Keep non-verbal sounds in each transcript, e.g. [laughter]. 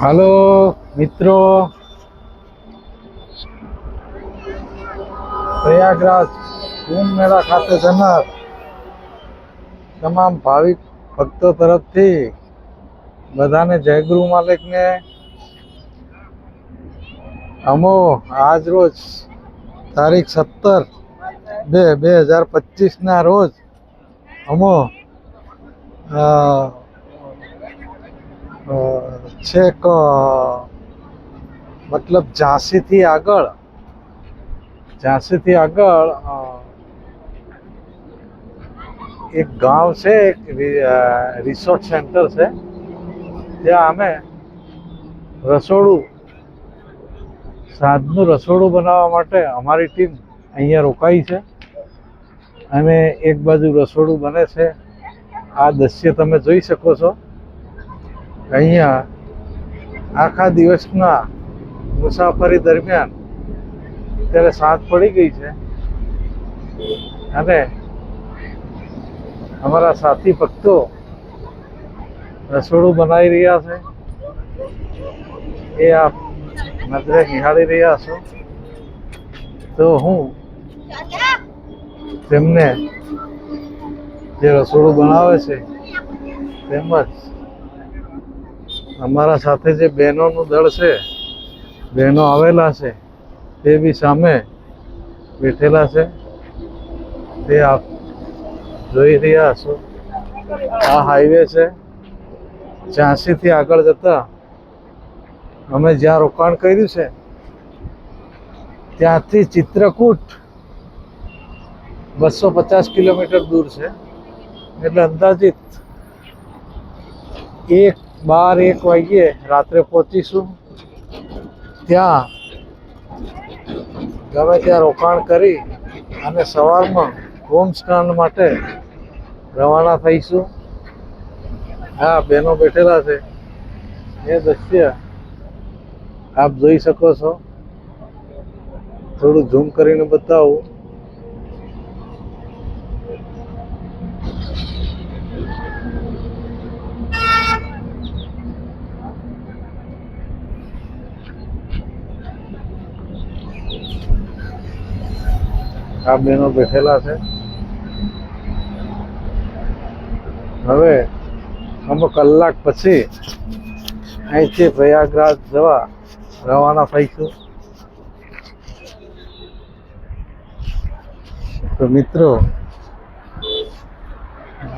હાલો, મિત્રો. પ્રયાગરાજ કુંભ મેળા ખાતે જનાર તમામ ભાવિક ભક્તો તરફથી બધાને જયગુરુ માલિકને. અમો, આજ રોજ તારીખ સત્તર બે બે હજાર પચીસના રોજ અમો છેક મતલબ ઝાંસીથી આગળ ઝાંસીથી આગળ એક ગાંવ છે, એક રિસોર્ટ સેન્ટર છે ત્યાં અમે રસોડું સાંજનું રસોડું બનાવવા માટે અમારી ટીમ અહીંયા રોકાઈ છે. અને એક બાજુ રસોડું બને છે. આ દ્રશ્ય તમે જોઈ શકો છો. અહીંયા આખા દિવસના મુસાફરી દરમિયાન ત્યારે સાંજ પડી ગઈ છે. અને અમારા સાથી ભક્તો રસોડું બનાવી રહ્યા છે. એ આપ નજરે નિહાળી રહ્યા છો. તો હું તેમને જે રસોડું બનાવે છે, તેમજ અમારા સાથે જે બહેનોનું દળ છે, બહેનો આવેલા છે, તે બી સામે બેઠેલા છે. તે આપ જોઈ રહ્યા છો આ હાઈવે છે. ઝાંસીથી આગળ જતા અમે જ્યાં રોકાણ કર્યું છે, ત્યાંથી ચિત્રકૂટ બસો પચાસ કિલોમીટર દૂર છે. એટલે અંદાજિત એક બાર એક વાગ્યે રાત્રે પહોંચીશું. ત્યાં ગમે ત્યાં રોકાણ કરી અને સવારમાં હોમ સ્નાન માટે રવાના થઈશું. હા, બહેનો બેઠેલા છે. એ દ્રશ્ય આપ જોઈ શકો છો. થોડું ઝૂમ કરીને બતાવું. આ બહેનો બેઠેલા છે. હવે અમુક કલાક પછી અહીંથી પ્રયાગરાજ જવા રવાના થઈશું. તો મિત્રો,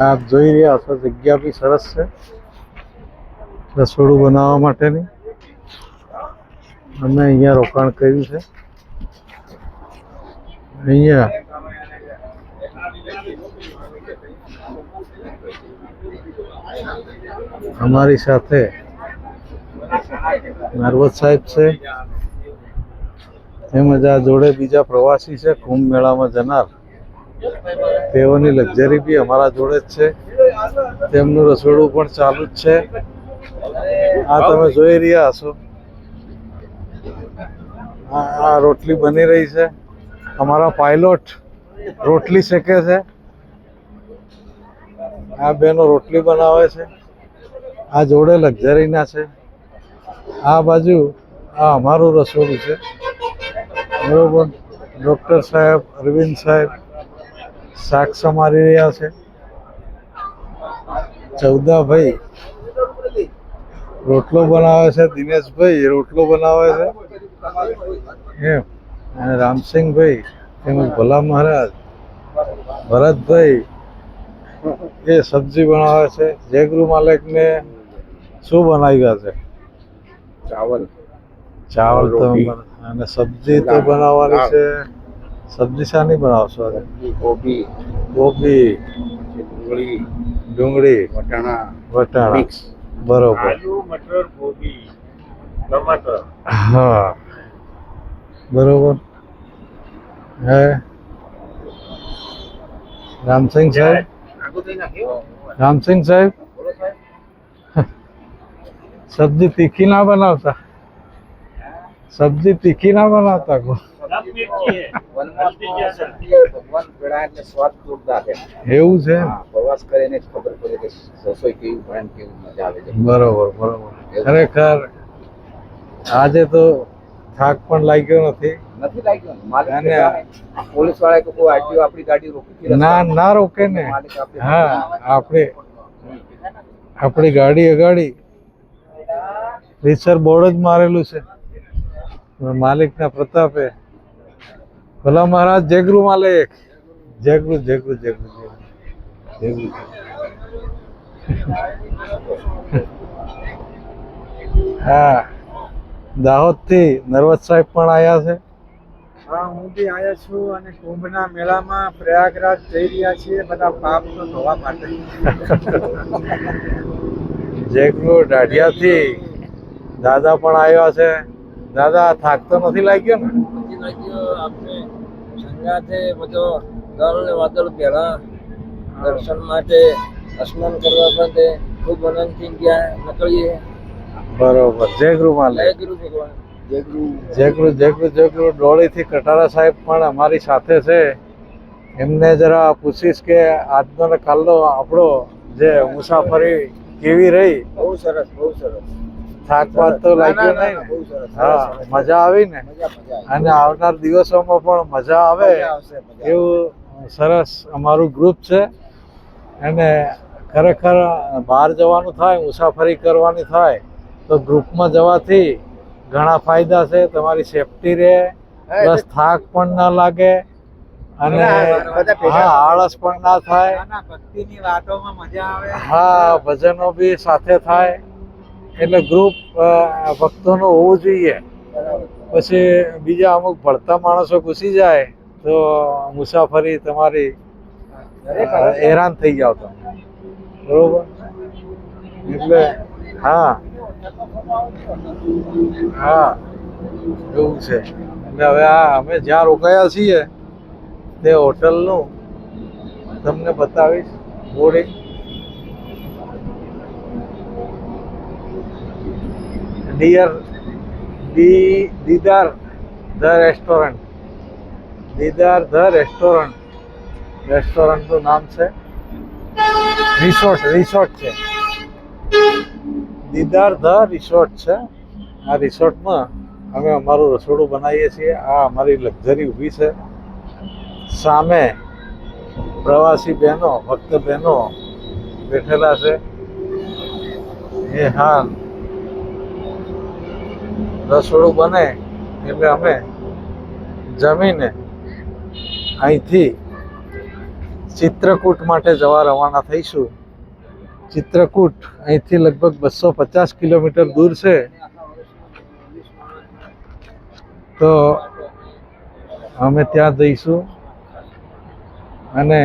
આપ જોઈ રહ્યા છો, જગ્યા બી સરસ છે. રસોડું બનાવવા માટેની. અમે અહીંયા રોકાણ કર્યું છે. અહીંયા અમારી સાથે નર્વદ સાહેબ છે. તેમજ આ જોડે બીજા પ્રવાસી છે, કુંભ મેળામાં જનાર. તેઓની લક્ઝરી બી અમારા જોડે જ છે. તેમનું રસોડું પણ ચાલુ જ છે. આ તમે જોઈ રહ્યા હશો. આ રોટલી બની રહી છે. અમારા પાયલોટ રોટલી શેકે છે. આ બેનો રોટલી બનાવે છે. આ જોડે લક્ઝરીના છે. આ બાજુ આ અમારું રસોડું છે. બરોબર. ડૉક્ટર સાહેબ, અરવિંદ સાહેબ, શાક સમારી રહ્યા છે. ચૌદાભાઈ રોટલો બનાવે છે. દિનેશભાઈ રોટલો બનાવે છે. એમ. અને રામસિંહભાઈ તેમજ ભલા મહારાજ ભરતભાઈ એ સબ્જી બનાવે છે. જય ગુરુ માલિકને શું બનાવ્યા છે? ચાવલ. ચાવલ તો અને સબ્જી તો બનાવવાની છે. સબ્જી શાની બનાવશો? ગોભી કોબી. ડુંગળી. ડુંગળી. વટાણા. વટાણા. બરોબર. આલુ મટર કોબી ટમાટર. હા. બરોબર. હે. રામસિંહ સાહેબ. રામસિંહ સાહેબ. સબ્જી તીખી ના બનાવતા. સબ્જી તીખી ના બનાવતા એવું છે પ્રવાસ કરીને બરોબર બરોબર. ખરેખર આજે તો થાક પણ લાગ્યો નથી. નથી લાગ્યું? અને પોલીસ વાળાએ તો કોઈ આરટીઓ આપણી ગાડી રોકી ના ના રોકે ને. હા આપણે આપણી ગાડી અગાડી રીસર બોર્ડ જ મારેલું છે. માલિકના પ્રતાપે ભલા મહારાજ જયગુરુ માલિક જયગુરુ જયગુરુ જયગુરુ જયગુરુ [laughs] હા. દાહોદથી સાહેબ પણ આવ્યા છે. હા હું બી આવ્યો છું અને કુંભના મેળામાં પ્રયાગરાજ જઈ રહ્યા છીએ. બધા પાપ તો ધોવા માટે. જેકલું દાઢિયાથી દાદા પણ આવ્યા છે. દાદા થાક તો નથી લાગ્યો ને? નથી લાગ્યો આપણે સંગાથે બધો દળ ને વાદળ દર્શન માટે સ્નાન કરવા માટે ખૂબ આનંદથી ગયા નીકળીએ. બરોબર. જય ગુરુ જય માલિક. ગુરુ ભગવાન. જય ગુરુ જય ગુરુ જય ગુરુ જય ગુરુ ડોળીથી કટારા સાહેબ પણ અમારી સાથે છે. એમને જરા પૂછીશ કે આજનો ને કાલનો આપણો જે મુસાફરી કેવી રહી? બહુ સરસ બહુ સરસ. થાક પાક તો લાગ્યો નહીં હા. મજા આવી ને. અને આવનાર દિવસોમાં પણ મજા આવે? એવું સરસ અમારું ગ્રુપ છે. અને ખરેખર બહાર જવાનું થાય મુસાફરી કરવાની થાય તો ગ્રુપમાં જવાથી ઘણા ફાયદા છે તમારી સેફટી રહે પ્લસ થાક પણ ના લાગે અને હા આળસ પણ ના થાય. ભક્તિની વાતોમાં મજા આવે. હા ભજનો બી સાથે થાય. એટલે ગ્રુપ ભક્તોનું હોવું જોઈએ. પછી બીજા અમુક ભળતા માણસો ઘૂસી જાય તો મુસાફરી તમારી હેરાન થઈ જાવ તમે. બરોબર? એટલે હા. હા, એવું છે. એટલે હવે આ અમે જ્યાં રોકાયા છીએ, તે હોટલનું તમને બતાવીશ બોર્ડિંગ ડિયર દી, Didar the restaurant Didar the restaurant રેસ્ટોરન્ટનું નામ છે. રિસોર્ટ રિસોર્ટ છે. દીદાર ધ રિસોર્ટ છે. આ રિસોર્ટમાં અમે અમારું રસોડું બનાવીએ છીએ. આ અમારી લક્ઝરી ઊભી છે. સામે પ્રવાસી બહેનો, ભક્ત બહેનો બેઠેલા છે. એ હાલ રસોડું બને એટલે અમે જમીને અહીંથી ચિત્રકૂટ માટે જવા રવાના થઈશું. ચિત્રકૂટ અહીંથી લગભગ બસો પચાસ કિલોમીટર દૂર છે. તો અમે ત્યાં જઈશું. અને